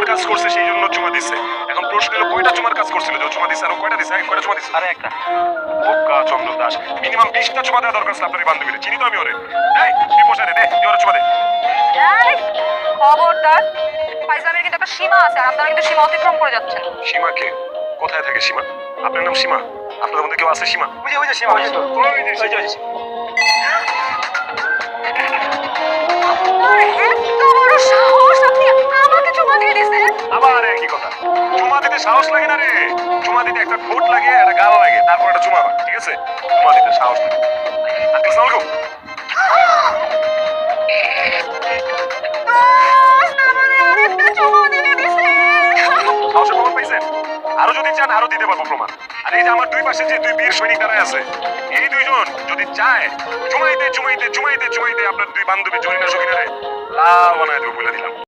চুমার কাজ করছে সেই জন্য চুমা দিছে। এখন প্রশ্ন হলো কয়টা চুমার কাজ করছিল? যে চুমা দিছে আর কয়টা দিছে? কয়টা চুমা দিছে? আরে একটা। বোকা চন্দ্র দাস। মিনিমাম বিশটা চুমা দেওয়া দরকার ছিল আপনার বান্ধবীর। চিনি তো আমি ওরে। এই তুই বসে দে দে তুই ওরে চুমা দে। এই, খবরদার। ফাইজলামের কিন্তু একটা সীমা আছে আর আপনারা কিন্তু সীমা অতিক্রম করে যাচ্ছেন। সীমা কে? কোথায় থাকে সীমা? আপনার নাম সীমা? আপনাদের মধ্যে কেউ আছে সীমা? ওই যে ওই যে সীমা ওই যে ওই যে আবার একই কথা। চুমা দিতে সাহস লাগে না রে। চুমা দিতে একটা ঠোঁট লাগে একটা গাল লাগে তারপর একটা চুমা হয় ঠিক আছে? চুমা দিতে সাহস লাগে। আঙ্কেল সালাম সাহসের প্রমাণ পাইছেন? আরও যদি চান আরও দিতে পারব প্রমাণ। আর এই যে আমার দুই পাশে যে দুই বীর সৈনিক দাঁড়ায় আছে এই দুইজন যদি চায় চুমাইতে চুমাইতে চুমাইতে চুমাইতে আপনার দুই বান্ধবী জরিনা সকিনারে লাল বানায় দেবো বলে দিলাম।